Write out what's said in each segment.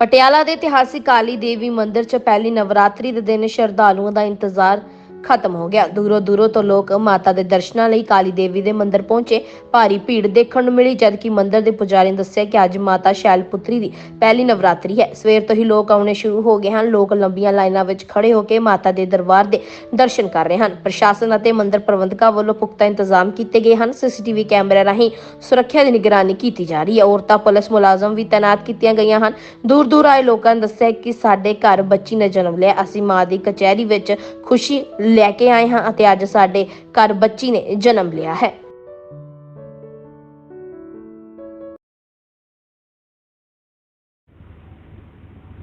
ਪਟਿਆਲਾ ਦੇ ਇਤਿਹਾਸਿਕ ਕਾਲੀ ਦੇਵੀ ਮੰਦਿਰ 'ਚ ਪਹਿਲੀ ਨਵਰਾਤਰੀ ਦੇ ਦਿਨ ਸ਼ਰਧਾਲੂਆਂ ਦਾ ਇੰਤਜ਼ਾਰ ਖਤਮ ਹੋ ਗਿਆ। ਦੂਰੋਂ ਦੂਰੋਂ ਤੋਂ ਲੋਕ ਮਾਤਾ ਦੇ ਦਰਸ਼ਨਾਂ ਲਈ ਕਾਲੀ ਦੇਵੀ ਦੇ ਮੰਦਿਰ ਪਹੁੰਚੇ। ਭਾਰੀ ਭੀੜ ਦੇਖਣ ਨੂੰ ਮਿਲੀ, ਜਦਕਿ ਮੰਦਿਰ ਦੇ ਪੁਜਾਰੀ ਨੇ ਦੱਸਿਆ ਕਿ ਅੱਜ ਮਾਤਾ ਸ਼ੈਲਪੁੱਤਰੀ ਦੀ ਪਹਿਲੀ ਨਵਰਾਤਰੀ ਹੈ। ਸਵੇਰ ਤੋਂ ਹੀ ਲੋਕ ਆਉਣੇ ਸ਼ੁਰੂ ਹੋ ਗਏ ਹਨ। ਲੋਕ ਲੰਬੀਆਂ ਲਾਈਨਾਂ ਵਿੱਚ ਖੜੇ ਹੋ ਕੇ ਮਾਤਾ ਦੇ ਦਰਬਾਰ ਦੇ ਦਰਸ਼ਨ ਕਰ ਰਹੇ ਹਨ। ਪ੍ਰਸ਼ਾਸਨ ਅਤੇ ਮੰਦਿਰ ਪ੍ਰਬੰਧਕਾਂ ਵੱਲੋਂ ਪੁਖਤਾ ਇੰਤਜ਼ਾਮ ਕੀਤੇ ਗਏ ਹਨ। ਸੀਸੀਟੀਵੀ ਕੈਮਰਿਆਂ ਰਾਹੀਂ ਸੁਰੱਖਿਆ ਦੀ ਨਿਗਰਾਨੀ ਕੀਤੀ ਜਾ ਰਹੀ ਹੈ। ਔਰਤਾਂ, ਪੁਲਿਸ ਮੁਲਾਜ਼ਮ ਵੀ ਤਾਇਨਾਤ ਕੀਤੀਆਂ ਗਈਆਂ ਹਨ। ਦੂਰ ਦੂਰ ਆਏ ਲੋਕਾਂ ਨੇ ਦੱਸਿਆ ਕਿ ਸਾਡੇ ਘਰ ਬੱਚੀ ਨੇ ਜਨਮ ਲਿਆ। ਅਸੀਂ ਮਾਂ ਦੀ ਕਚਹਿਰੀ ਵਿੱਚ ਖੁਸ਼ੀ ਲੈ ਕੇ ਆਏ ਹਾਂ ਅਤੇ ਅੱਜ ਸਾਡੇ ਘਰ ਬੱਚੀ ਨੇ ਜਨਮ ਲਿਆ ਹੈ।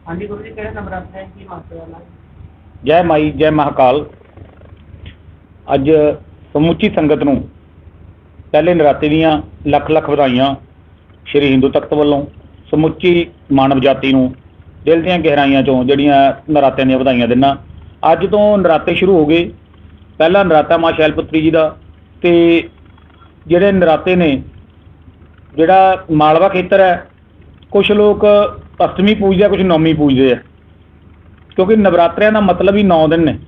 ਹਾਂਜੀ ਗੁਰੂ ਜੀ ਕਿਹੜੇ ਨੰਬਰ ਆਤੇ ਹੈ ਕੀ ਮਾਸਟਰ ਵਾਲਾ ਜੈ ਮਾਈ ਜੈ ਮਹਾਕਾਲ। ਅੱਜ ਸਮੁੱਚੀ ਸੰਗਤ ਨੂੰ ਪਹਿਲੇ ਨਰਾਤੇ ਦੀਆਂ ਲੱਖ ਲੱਖ ਵਧਾਈਆਂ ਸ਼੍ਰੀ ਹਿੰਦੂ ਤਖਤ ਵੱਲੋਂ ਸਮੁੱਚੀ ਮਾਨਵ ਜਾਤੀ ਨੂੰ ਦਿਲ ਦੀਆਂ ਗਹਿਰਾਈਆਂ ਚੋਂ ਜਿਹੜੀਆਂ ਨਰਾਤਿਆਂ ਦੀਆਂ ਵਧਾਈਆਂ ਦਿੰਨਾ ਅੱਜ ਤੋਂ ਨਰਾਤੇ ਸ਼ੁਰੂ ਹੋ ਗਏ। ਪਹਿਲਾ ਨਰਾਤਾ ਮਾਂ ਸ਼ੈਲਪੁੱਤਰੀ ਜੀ ਦਾ ਤੇ ਜਿਹੜੇ ਨਰਾਤੇ ਨੇ, ਜਿਹੜਾ ਮਾਲਵਾ ਖੇਤਰ ਹੈ ਕੁਝ ਲੋਕ ਅਸ਼ਟਮੀ ਪੂਜਦੇ ਆ ਕੁਝ ਨੌਮੀ ਪੂਜਦੇ ਆ। ਕਿਉਂਕਿ ਨਵਰਾਤਰਿਆਂ ਦਾ ਮਤਲਬ ਹੀ 9 ਦਿਨ ਨੇ।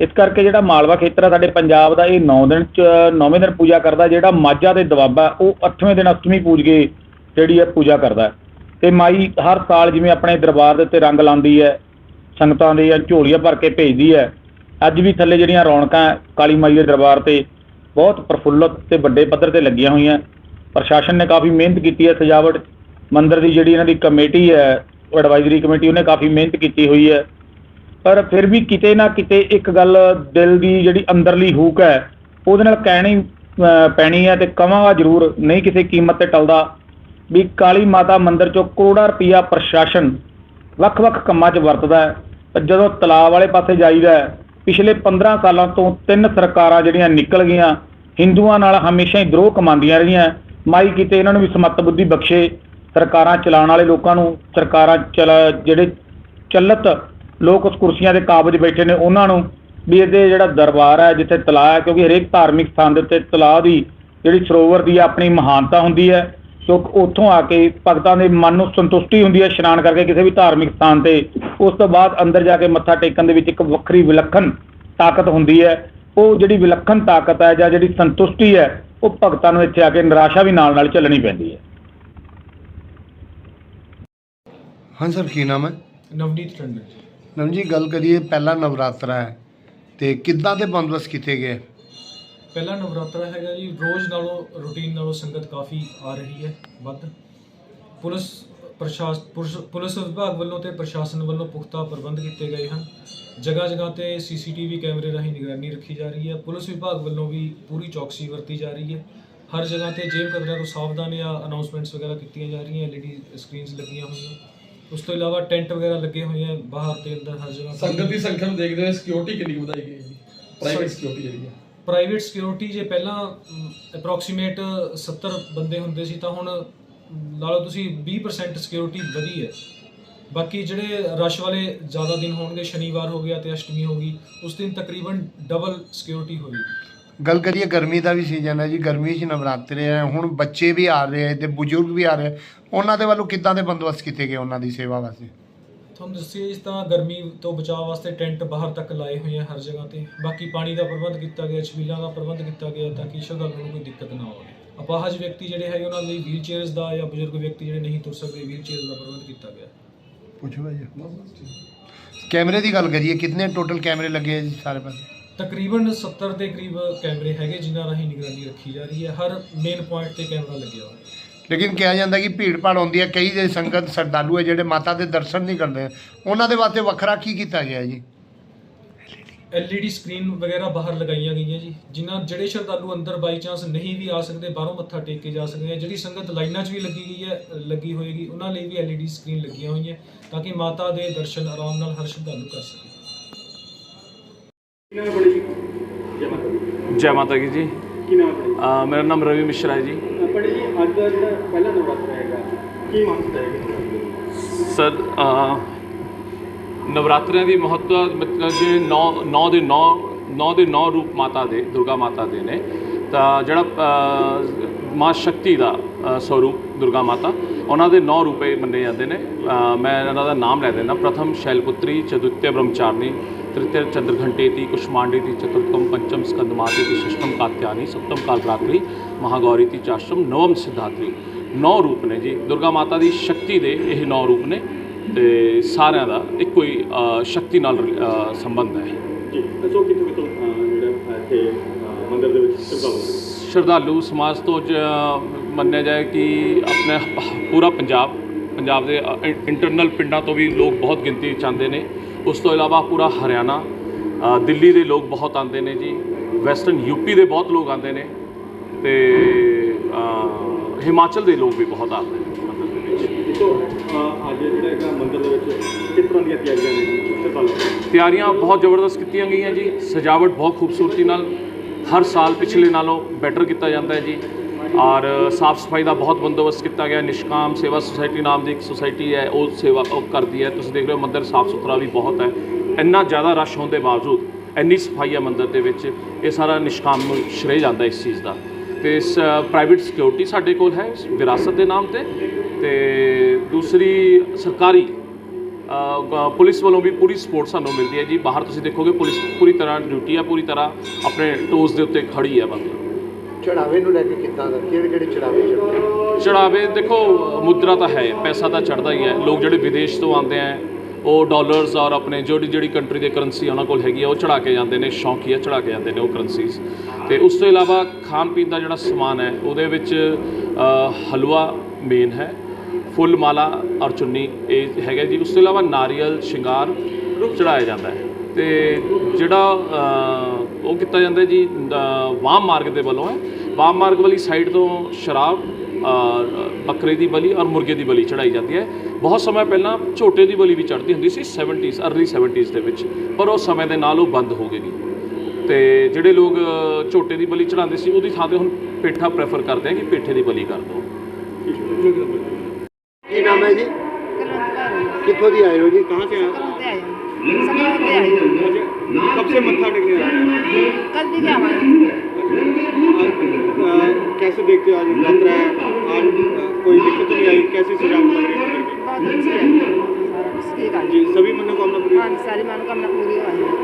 ਇਸ ਕਰਕੇ ਜਿਹੜਾ ਮਾਲਵਾ ਖੇਤਰ ਆ, ਸਾਡੇ ਪੰਜਾਬ ਦਾ ਇਹ 9 ਦਿਨ ਚ 9ਵੇਂ ਦਿਨ ਪੂਜਾ ਕਰਦਾ, ਜਿਹੜਾ ਮਾਝਾ ਦੇ ਦਵਾਬਾ, ਉਹ 8ਵੇਂ ਦਿਨ ਅਸ਼ਟਮੀ ਪੂਜ ਕੇ ਜਿਹੜੀ ਹੈ ਪੂਜਾ ਕਰਦਾ। ਹੈ। ਤੇ ਮਾਈ ਹਰ ਸਾਲ ਜਿਵੇਂ ਆਪਣੇ ਦਰਬਾਰ ਦੇ ਉੱਤੇ ਰੰਗ ਲਾਉਂਦੀ ਹੈ ਸੰਗਤਾਂ ਦੇ ਝੋਲੀਆਂ ਭਰ ਕੇ ਭੇਜਦੀ ਹੈ। ਅੱਜ ਵੀ ਥੱਲੇ ਜਿਹੜੀਆਂ ਰੌਣਕਾਂ ਕਾਲੀ ਮਾਈ ਦੇ ਦਰਬਾਰ ਤੇ ਬਹੁਤ ਪ੍ਰਫੁੱਲਤ ਤੇ ਵੱਡੇ ਪੱਧਰ ਤੇ ਲੱਗੀਆਂ ਹੋਈਆਂ। ਪ੍ਰਸ਼ਾਸਨ ਨੇ ਕਾਫੀ ਮਿਹਨਤ ਕੀਤੀ ਹੈ, ਸਜਾਵਟ ਮੰਦਿਰ ਦੀ ਜਿਹੜੀ ਇਹਨਾਂ ਦੀ ਕਮੇਟੀ ਹੈ ਐਡਵਾਈਜ਼ਰੀ ਕਮੇਟੀ, ਉਹਨੇ ਕਾਫੀ ਮਿਹਨਤ ਕੀਤੀ ਹੋਈ ਹੈ। ਪਰ ਫਿਰ ਵੀ ਕਿਤੇ ਨਾ ਕਿਤੇ ਇੱਕ ਗੱਲ ਦਿਲ ਦੀ ਜਿਹੜੀ ਅੰਦਰਲੀ ਹੂਕ ਹੈ, ਉਹਦੇ ਨਾਲ ਕਹਿਣੀ ਪੈਣੀ ਹੈ ਤੇ ਕਵਾਂਗਾ ਜ਼ਰੂਰ, ਨਹੀਂ ਕਿਸੇ ਕੀਮਤ ਤੇ ਟਲਦਾ। ਵੀ ਕਾਲੀ ਮਾਤਾ ਮੰਦਿਰ ਚੋਂ ਕਰੋੜਾਂ ਰੁਪਈਆ ਪ੍ਰਸ਼ਾਸਨ ਵੱਖ-ਵੱਖ ਕੰਮਾਂ 'ਚ ਵਰਤਦਾ ਹੈ। ਜਦੋਂ ਤਲਾਅ ਵਾਲੇ ਪਾਸੇ ਜਾਈਦਾ ਪਿਛਲੇ 15 ਸਾਲਾਂ ਤੋਂ ਤਿੰਨ ਸਰਕਾਰਾਂ ਜਿਹੜੀਆਂ ਨਿਕਲ ਗਈਆਂ, ਹਿੰਦੂਆਂ ਨਾਲ ਹਮੇਸ਼ਾ ਹੀ ਦਰੋਹ ਕਮਾਉਂਦੀਆਂ ਰਹੀਆਂ। ਮਾਈ ਕਿਤੇ ਇਹਨਾਂ ਨੂੰ ਵੀ ਸਮੱਤ ਬੁੱਧੀ ਬਖਸ਼ੇ। ਸਰਕਾਰਾਂ ਚਲਾਉਣ ਵਾਲੇ ਲੋਕਾਂ ਨੂੰ, ਸਰਕਾਰਾਂ ਚਲਾ, ਜਿਹੜੇ ਚੱਲਤ ਲੋਕ ਉਸ ਕੁਰਸੀਆਂ ਦੇ ਕਾਬਜ ਬੈਠੇ ਨੇ, ਉਹਨਾਂ ਨੂੰ ਵੀ ਇਹਦੇ ਜਿਹੜਾ ਦਰਬਾਰ ਹੈ, ਜਿੱਥੇ ਤਲਾਅ ਹੈ, ਕਿਉਂਕਿ ਹਰੇਕ ਧਾਰਮਿਕ ਸਥਾਨ ਦੇ ਉੱਤੇ ਤਲਾਅ ਦੀ ਜਿਹੜੀ ਸਰੋਵਰ ਦੀ ਆਪਣੀ ਮਹਾਨਤਾ ਹੁੰਦੀ ਹੈ ਕਿਉਂਕਿ ਉੱਥੋਂ ਆ ਕੇ ਭਗਤਾਂ ਦੇ ਮਨ ਨੂੰ ਸੰਤੁਸ਼ਟੀ ਹੁੰਦੀ ਹੈ ਇਸ਼ਨਾਨ ਕਰਕੇ ਕਿਸੇ ਵੀ ਧਾਰਮਿਕ ਸਥਾਨ ਤੇ। ਉਸ ਤੋਂ ਬਾਅਦ ਅੰਦਰ ਜਾ ਕੇ ਮੱਥਾ ਟੇਕਣ ਦੇ ਵਿੱਚ ਇੱਕ ਵੱਖਰੀ ਵਿਲੱਖਣ ਤਾਕਤ ਹੁੰਦੀ ਹੈ। ਉਹ ਜਿਹੜੀ ਵਿਲੱਖਣ ਤਾਕਤ ਹੈ ਜਾਂ ਜਿਹੜੀ ਸੰਤੁਸ਼ਟੀ ਹੈ ਉਹ ਭਗਤਾਂ ਨੂੰ ਇੱਥੇ ਆ ਕੇ ਨਿਰਾਸ਼ਾ ਵੀ ਨਾਲ ਨਾਲ ਝੱਲਣੀ ਪੈਂਦੀ ਹੈ। ਹਾਂ ਸਰ ਕੀ ਨਾਮ ਹੈ? ਨਵਨੀਤ ਟੰਡਨ ਜੀ। ਨਮ ਜੀ ਗੱਲ ਕਰੀਏ ਪਹਿਲਾ ਨਵਰਾਤਰਾ ਹੈ ਤੇ ਕਿੱਦਾਂ ਦੇ ਬੰਦੋਬਸਤ ਕੀਤੇ ਗਏ? ਪਹਿਲਾ ਨਵਰਾਤਰਾ ਹੈਗਾ ਜੀ। ਰੋਜ਼ ਨਾਲੋਂ, ਰੂਟੀਨ ਨਾਲੋਂ ਸੰਗਤ ਕਾਫੀ ਆ ਰਹੀ ਹੈ, ਵੱਧ। ਪੁਲਿਸ ਪ੍ਰਸ਼ਾਸ, ਪੁਲਿਸ- ਵਿਭਾਗ ਵੱਲੋਂ ਤੇ ਪ੍ਰਸ਼ਾਸਨ ਵੱਲੋਂ ਪੁਖਤਾ ਪ੍ਰਬੰਧ ਕੀਤੇ ਗਏ ਹਨ। ਜਗ੍ਹਾ ਜਗ੍ਹਾ ਤੇ ਸੀਸੀਟੀਵੀ ਕੈਮਰੇ ਰਾਹੀਂ ਨਿਗਰਾਨੀ ਰੱਖੀ ਜਾ ਰਹੀ ਹੈ। ਪੁਲਿਸ ਵਿਭਾਗ ਵੱਲੋਂ ਵੀ ਪੂਰੀ ਚੌਕਸੀ ਵਰਤੀ ਜਾ ਰਹੀ ਹੈ। ਹਰ ਜਗ੍ਹਾ ਤੇ ਜੇਬ ਕਦਰਾਂ ਤੋਂ ਸਾਵਧਾਨ ਜਾਂ ਅਨਾਉਂਸਮੈਂਟਸ ਵਗੈਰਾ ਕੀਤੀਆਂ ਜਾ ਰਹੀਆਂ ਐਲਈਡੀ ਸਕਰੀਨਸ ਲੱਗੀਆਂ ਹੋਈਆਂ। ਉਸ ਤੋਂ ਇਲਾਵਾ ਟੈਂਟ ਵਗੈਰਾ ਲੱਗੇ ਹੋਏ ਆ, ਬਾਹਰ ਤੇ ਅੰਦਰ ਹਰ ਜਗ੍ਹਾ। ਸੰਗਤ ਦੀ ਸੰਖਿਆ ਨੂੰ ਦੇਖਦੇ ਹੋਏ ਸਿਕਿਉਰਿਟੀ ਕਿੰਨੀ ਵਧਾਈ ਗਈ ਹੈ ਜੀ। ਪ੍ਰਾਈਵੇਟ ਸਿਕਿਉਰਿਟੀ ਜਿਹੜੀ ਹੈ। ਪ੍ਰਾਈਵੇਟ ਸਿਕਿਉਰਿਟੀ ਜੇ ਪਹਿਲਾਂ ਅਪਰੋਕਸੀਮੇਟ 70 ਬੰਦੇ ਹੁੰਦੇ ਸੀ ਤਾਂ ਹੁਣ ਲਾ ਲਓ ਤੁਸੀਂ 20% ਸਿਕਿਉਰਿਟੀ ਵਧੀ ਹੈ। ਬਾਕੀ ਜਿਹੜੇ ਰਸ਼ ਵਾਲੇ ਜ਼ਿਆਦਾ ਦਿਨ ਹੋਣਗੇ, ਸ਼ਨੀਵਾਰ ਹੋ ਗਿਆ ਤੇ ਅਸ਼ਟਮੀ ਹੋ ਗਈ, ਉਸ ਦਿਨ ਤਕਰੀਬਨ ਡਬਲ ਸਿਕਿਉਰਿਟੀ ਹੋਈ। ਗੱਲ ਕਰੀਏ ਗਰਮੀ ਦਾ ਵੀ ਸੀਜ਼ਨ ਹੈ ਜੀ, ਗਰਮੀ 'ਚ ਨਵਰਾਤਰੇ ਹੈ, ਹੁਣ ਬੱਚੇ ਵੀ ਆ ਰਹੇ ਹੈ ਤੇ ਬਜ਼ੁਰਗ ਵੀ ਆ ਰਹੇ ਉਹਨਾਂ ਦੇ ਵੱਲੋਂ ਕਿੱਦਾਂ ਦੇ ਬੰਦੋਬਸਤ ਕੀਤੇ ਗਏ ਉਹਨਾਂ ਦੀ ਸੇਵਾ ਵਾਸਤੇ? ਤੁਹਾਨੂੰ ਦੱਸਿਆ ਇਸ ਤਾਂ ਗਰਮੀ ਤੋਂ ਬਚਾਅ ਵਾਸਤੇ ਟੈਂਟ ਬਾਹਰ ਤੱਕ ਲਾਏ ਹੋਏ ਆ ਹਰ ਜਗ੍ਹਾ ਤੇ। ਬਾਕੀ ਪਾਣੀ ਦਾ ਪ੍ਰਬੰਧ ਕੀਤਾ ਗਿਆ ਛਬੀਲਾਂ ਦਾ ਪ੍ਰਬੰਧ ਕੀਤਾ ਗਿਆ ਤਾਂ ਕਿ ਸ਼ਰਧਾਲੂਆਂ ਨੂੰ ਕੋਈ ਦਿੱਕਤ ਨਾ ਹੋਵੇ ਅਪਾਹਜ ਵਿਅਕਤੀ ਜਿਹੜੇ ਹੈਗੇ ਉਹਨਾਂ ਲਈ ਵੀਲ ਚੇਅਰਸ ਦਾ ਜਾਂ ਬਜ਼ੁਰਗ ਵਿਅਕਤੀ ਜਿਹੜੇ ਨਹੀਂ ਤੁਰ ਸਕਦੇ ਵੀਲ ਚੇਅਰ ਦਾ ਪ੍ਰਬੰਧ ਕੀਤਾ ਗਿਆ। ਪੁੱਛੋ ਭਾਈ ਕੈਮਰੇ ਦੀ ਗੱਲ ਕਰੀਏ ਕਿੰਨੇ ਟੋਟਲ ਕੈਮਰੇ ਲੱਗੇ ਹੈ ਜੀ ਸਾਰੇ ਪਾਸੇ? ਤਕਰੀਬਨ 70 ਦੇ ਕਰੀਬ ਕੈਮਰੇ ਹੈਗੇ ਜਿਨ੍ਹਾਂ ਰਾਹੀਂ ਨਿਗਰਾਨੀ ਰੱਖੀ ਜਾ ਰਹੀ ਹੈ। ਹਰ ਮੇਨ ਪੁਆਇੰਟ ਤੇ ਕੈਮਰਾ ਲੱਗਿਆ ਹੋਇਆ। ਹੈ ਲੇਕਿਨ ਕਿਹਾ ਜਾਂਦਾ ਕਿ ਭੀੜ ਭਾੜ ਹੁੰਦੀ ਹੈ ਕਈ ਜੇ ਸੰਗਤ ਸ਼ਰਧਾਲੂ ਹੈ ਜਿਹੜੇ ਮਾਤਾ ਦੇ ਦਰਸ਼ਨ ਨਹੀਂ ਕਰਦੇ ਉਹਨਾਂ ਦੇ ਵਾਸਤੇ ਵੱਖਰਾ ਕੀ ਕੀਤਾ ਗਿਆ ਜੀ? ਐਲਈਡੀ ਸਕਰੀਨ ਵਗੈਰਾ ਬਾਹਰ ਲਗਾਈਆਂ ਗਈਆਂ ਜੀ ਜਿਨ੍ਹਾਂ ਜਿਹੜੇ ਸ਼ਰਧਾਲੂ ਅੰਦਰ ਬਾਈ ਚਾਂਸ ਨਹੀਂ ਵੀ ਆ ਸਕਦੇ ਬਾਹਰੋਂ ਮੱਥਾ ਟੇਕ ਕੇ ਜਾ ਸਕਦੇ ਆ ਜਿਹੜੀ ਸੰਗਤ ਲਾਈਨਾਂ 'ਚ ਵੀ ਲੱਗੀ ਗਈ ਹੈ ਲੱਗੀ ਹੋਏਗੀ ਉਹਨਾਂ ਲਈ ਵੀ ਐਲਈਡੀ ਸਕਰੀਨ ਲੱਗੀਆਂ ਹੋਈਆਂ ਤਾਂ ਕਿ ਮਾਤਾ ਦੇ ਦਰਸ਼ਨ ਆਰਾਮ ਨਾਲ ਹਰ ਸ਼ਰਧਾਲੂ ਕਰ ਸਕੇ। ਕੀ ਜੈ ਮਾਤਾ ਦੀ। ਜੈ ਮਾਤਾ ਦੀ ਜੀ। ਕੀ ਨਾਮ ਹੈ? ਮੇਰਾ ਨਾਮ ਰਵੀ ਮਿਸ਼ਰਾ ਹੈ ਜੀ। ਬੜੀ ਜੀ ਅੱਜ ਦਾ ਜਿਹੜਾ ਪਹਿਲਾ ਨਵਰਾਤਰਾ ਹੈਗਾ ਕੀ ਮਹੱਤਵ ਹੈ? ਸਰ ਨਵਰਾਤਰਿਆਂ ਦੀ ਮਹੱਤਵ ਮਤਲਬ ਜੇ 9 9 ਦੇ 9 9 ਦੇ 9 ਰੂਪ ਮਾਤਾ ਦੇ ਦੁਰਗਾ ਮਾਤਾ ਦੇ ਨੇ ਤਾਂ ਜਿਹੜਾ ਮਾਂ ਸ਼ਕਤੀ ਦਾ ਸਰੂਪ ਦੁਰਗਾ ਮਾਤਾ ਉਹਨਾਂ ਦੇ 9 ਰੂਪੇ ਮੰਨੇ ਜਾਂਦੇ ਨੇ। ਮੈਂ ਇਹਨਾਂ ਦਾ ਨਾਮ ਲੈ ਦਿੰਦਾ। ਪ੍ਰਥਮ ਸ਼ੈਲਪੁੱਤਰੀ ਚਤੁਰਥ ਬ੍ਰਹਮਚਾਰਨੀ तृतीय चंद्रघंटेति कुष्मांडेति चतुर्थम पंचम स्कंदमातेति षष्ठम कात्यानी सप्तम कालरात्रि ਮਹਾਗੌਰੀਤੀ ਚਾਸ਼ਮ ਨਵਮ ਸਿਧਾਤਰੀ। ਨੌ ਰੂਪ ਨੇ ਜੀ। ਦੁਰਗਾ ਮਾਤਾ ਦੀ ਸ਼ਕਤੀ ਦੇ ਇਹ ਨੌ ਰੂਪ ਨੇ ਤੇ ਸਾਰਿਆਂ ਦਾ ਇੱਕੋ ਹੀ ਸ਼ਕਤੀ ਨਾਲ ਸੰਬੰਧ ਹੈ। ਜੀ ਦੱਸੋ ਕਿੱਥੋਂ ਕਿੱਥੋਂ ਜਿਹੜਾ ਇੱਥੇ ਮੰਦਿਰ ਦੇ ਵਿੱਚ ਸ਼ਰਧਾਲੂ ਸ਼ਰਧਾਲੂ ਸਮਾਜ ਤੋਂ ਮੰਨਿਆ ਜਾਏ ਕਿ ਆਪਣੇ ਪੂਰਾ ਪੰਜਾਬ ਪੰਜਾਬ ਦੇ ਇੰਟਰਨਲ ਪਿੰਡਾਂ ਤੋਂ ਵੀ ਲੋਕ ਬਹੁਤ ਗਿਣਤੀ ਚਾਹੁੰਦੇ ਨੇ। ਉਸ ਤੋਂ ਇਲਾਵਾ ਪੂਰਾ ਹਰਿਆਣਾ ਦਿੱਲੀ ਦੇ ਲੋਕ ਬਹੁਤ ਆਉਂਦੇ ਨੇ ਜੀ ਵੈਸਟਰਨ ਯੂਪੀ ਦੇ ਬਹੁਤ ਲੋਕ ਆਉਂਦੇ ਨੇ ਤੇ ਹਿਮਾਚਲ ਦੇ ਲੋਕ ਵੀ ਬਹੁਤ ਆਉਂਦੇ ਨੇ ਤਿਆਰੀਆਂ ਬਹੁਤ ਜ਼ਬਰਦਸਤ ਕੀਤੀਆਂ ਗਈਆਂ ਜੀ ਸਜਾਵਟ ਬਹੁਤ ਖੂਬਸੂਰਤੀ ਨਾਲ ਹਰ ਸਾਲ ਪਿਛਲੇ ਨਾਲੋਂ ਬੈਟਰ ਕੀਤਾ ਜਾਂਦਾ ਹੈ ਜੀ। ਔਰ ਸਾਫ਼ ਸਫ਼ਾਈ ਦਾ ਬਹੁਤ ਬੰਦੋਬਸਤ ਕੀਤਾ ਗਿਆ। ਨਿਸ਼ਕਾਮ ਸੇਵਾ ਸੁਸਾਇਟੀ ਨਾਮ ਦੀ ਇੱਕ ਸੁਸਾਇਟੀ ਹੈ, ਉਹ ਸੇਵਾ ਉਹ ਕਰਦੀ ਹੈ। ਤੁਸੀਂ ਦੇਖ ਰਹੇ ਹੋ, ਮੰਦਿਰ ਸਾਫ਼ ਸੁਥਰਾ ਵੀ ਬਹੁਤ ਹੈ। ਇੰਨਾ ਜ਼ਿਆਦਾ ਰਸ਼ ਹੋਣ ਦੇ ਬਾਵਜੂਦ, ਇੰਨੀ ਸਫ਼ਾਈ ਹੈ ਮੰਦਿਰ ਦੇ ਵਿੱਚ, ਇਹ ਸਾਰਾ ਨਿਸ਼ਕਾਮ ਨੂੰ ਸ਼੍ਰੇ ਜਾਂਦਾ ਇਸ ਚੀਜ਼ ਦਾ। ਤੇ ਇਸ ਪ੍ਰਾਈਵੇਟ ਸਿਕਿਉਰਿਟੀ ਸਾਡੇ ਕੋਲ ਹੈ ਵਿਰਾਸਤ ਦੇ ਨਾਮ ਤੇ। ਤੇ ਦੂਸਰੀ ਸਰਕਾਰੀ ਪੁਲਿਸ ਵੱਲੋਂ ਵੀ ਪੂਰੀ ਸਪੋਰਟ ਸਾਨੂੰ ਮਿਲਦੀ ਹੈ ਜੀ। ਬਾਹਰ ਤੁਸੀਂ ਦੇਖੋਗੇ, ਪੁਲਿਸ ਪੂਰੀ ਤਰ੍ਹਾਂ ਡਿਊਟੀ ਆ ਪੂਰੀ ਤਰ੍ਹਾਂ ਆਪਣੇ ਟੋਸ ਦੇ ਉੱਤੇ ਖੜੀ ਹੈ ਬੰਦੇ। ਚੜਾਵੇ ਨੂੰ ਲੈ ਕੇ ਕਿੱਦਾਂ ਦਾ, ਕਿਹੜੇ ਕਿਹੜੇ ਚੜਾਵੇ ਚੜਾਵੇ, ਦੇਖੋ, ਮੁਦਰਾ ਤਾਂ ਹੈ, ਪੈਸਾ ਤਾਂ ਚੜਦਾ ਹੀ ਹੈ। ਲੋਕ ਜਿਹੜੇ ਵਿਦੇਸ਼ ਤੋਂ ਆਉਂਦੇ ਆ, ਉਹ ਡਾਲਰਸ ਔਰ ਆਪਣੇ ਜਿਹੜੀ ਜਿਹੜੀ ਕੰਟਰੀ ਦੇ ਕਰੰਸੀ ਉਹਨਾਂ ਕੋਲ ਹੈਗੀ ਆ, ਉਹ ਚੜਾ ਕੇ ਜਾਂਦੇ ਨੇ ਸ਼ੌਕੀਆ ਚੜਾ ਕੇ ਜਾਂਦੇ ਨੇ ਉਹ ਕਰੰਸੀਜ਼ ਤੇ ਉਸ ਤੋਂ ਇਲਾਵਾ ਖਾਣ ਪੀਣ ਦਾ ਜਿਹੜਾ ਸਮਾਨ ਹੈ, ਉਹਦੇ ਵਿੱਚ ਹਲਵਾ ਮੇਨ ਹੈ, ਫੁੱਲ ਮਾਲਾ ਔਰ ਚੁੰਨੀ, ਇਹ ਹੈਗਾ ਜੀ। ਉਸ ਤੋਂ ਇਲਾਵਾ ਨਾਰੀਅਲ, ਸ਼ਿੰਗਾਰ ਚੜਾਇਆ ਜਾਂਦਾ ਹੈ। ਤੇ ਜਿਹੜਾ ਉਹ ਕੀਤਾ ਜਾਂਦਾ ਜੀ ਵਾਮ ਮਾਰਗ ਦੇ ਵੱਲੋਂ ਹੈ ਵਾਮ ਮਾਰਗ ਵਾਲੀ ਸਾਈਡ ਤੋਂ ਸ਼ਰਾਬ ਬੱਕਰੇ ਦੀ ਬਲੀ ਔਰ ਮੁਰਗੇ ਦੀ ਬਲੀ ਚੜਾਈ ਜਾਂਦੀ ਹੈ ਬਹੁਤ ਸਮਾਂ ਪਹਿਲਾਂ ਝੋਟੇ ਦੀ ਬਲੀ ਵੀ ਚੜਦੀ ਹੁੰਦੀ ਸੀ 70s ਅਰਲੀ 70s ਦੇ ਵਿੱਚ ਪਰ ਉਹ ਸਮੇਂ ਦੇ ਨਾਲ ਉਹ ਬੰਦ ਹੋ ਗਏ ਜੀ ਤੇ ਜਿਹੜੇ ਲੋਕ ਝੋਟੇ ਦੀ ਬਲੀ ਚੜਾਉਂਦੇ ਸੀ ਉਹਦੀ ਥਾਂ ਤੇ ਹੁਣ ਪੇਠਾ ਪ੍ਰੈਫਰ ਕਰਦੇ ਆ ਕਿ ਪੇਠੇ ਦੀ ਬਲੀ ਕਰ ਦੋ ਕੀ ਨਾਮ ਹੈ ਜੀ ਕਿੱਥੋਂ ਦੀ ਆਏ ਹੋ ਜੀ ਕਹਾਂ ਸੇ ਆਏ ਹੋ ਸਮਝ ਆਏ ਹੋ ਕਬ ਸੇ ਮੱਥਾ ਟੇਕਨੇ ਆਏ ਹੋ अ, कैसे देखते हो आज यात्रा है आज अ, कोई दिक्कत तो नहीं आई कैसी सजावट लग रही है मंदिर की? बहुत अच्छी है सारा कुछ ठीक है जी सभी मनोकामना पूरी हाँ सारी मनोकामना पूरी हुई है